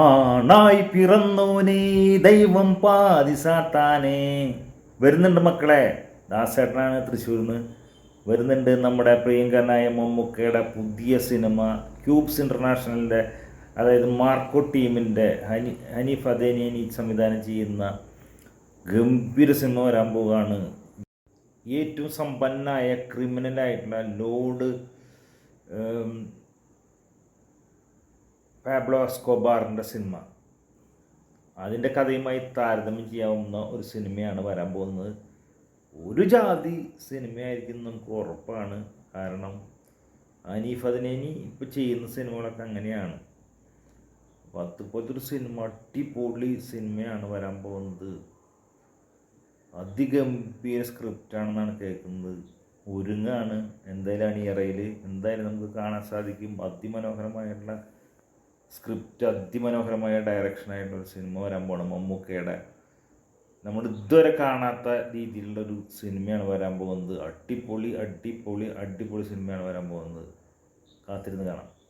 ആണായി പിറന്നോനെ ദൈവം പാതി വരുന്നുണ്ട് മക്കളെ. ദാസേട്ടനാണ് തൃശ്ശൂരിൽ നിന്ന് വരുന്നുണ്ട് നമ്മുടെ പ്രിയങ്കനായ മമ്മൂക്കയുടെ പുതിയ സിനിമ ക്യൂബ്സ് ഇന്റർനാഷണലിന്റെ അതായത് മാർക്കോ ടീമിന്റെ ഹനി ഹനീഫ് അദേനിയനി സംവിധാനം ചെയ്യുന്ന ഗംഭീര സിനിമ വരാൻ പോവുകയാണ്. ഏറ്റവും സമ്പന്നായ ക്രിമിനലായിട്ടുള്ള ലോഡ് പാബ്ലോ എസ്കോബാറിന്റെ സിനിമ. അതിന്റെ കഥയുമായി താരതമ്യം ചെയ്യാവുന്ന ഒരു സിനിമയാണ് വരാൻ പോകുന്നത്. ഒരു ജാതി സിനിമയായിരിക്കും നമുക്ക് ഉറപ്പാണ്. കാരണം അനീഫ് അതിനേനി ഇപ്പോൾ ചെയ്യുന്ന സിനിമകളൊക്കെ അങ്ങനെയാണ്. അപ്പോൾ അതുപോലത്തെ ഒരു സിനിമ അടിപൊളി സിനിമയാണ് വരാൻ പോകുന്നത്. അതിഗംഭീര സ്ക്രിപ്റ്റാണെന്നാണ് കേൾക്കുന്നത്. ഒരുങ്ങാണ്. എന്തായാലും അണിയറയിൽ എന്തായാലും നമുക്ക് കാണാൻ സാധിക്കും. അതിമനോഹരമായിട്ടുള്ള സ്ക്രിപ്റ്റ് അതിമനോഹരമായ ഡയറക്ഷനായിട്ടുള്ള ഒരു സിനിമ വരാൻ പോകണം മമ്മൂക്കയുടെ. നമ്മൾ ഇതുവരെ കാണാത്ത രീതിയിലുള്ള ഒരു സിനിമയാണ് വരാൻ പോകുന്നത്. അടിപൊളി അടിപൊളി അടിപൊളി സിനിമയാണ് വരാൻ പോകുന്നത്. കാത്തിരുന്ന് കാണാം.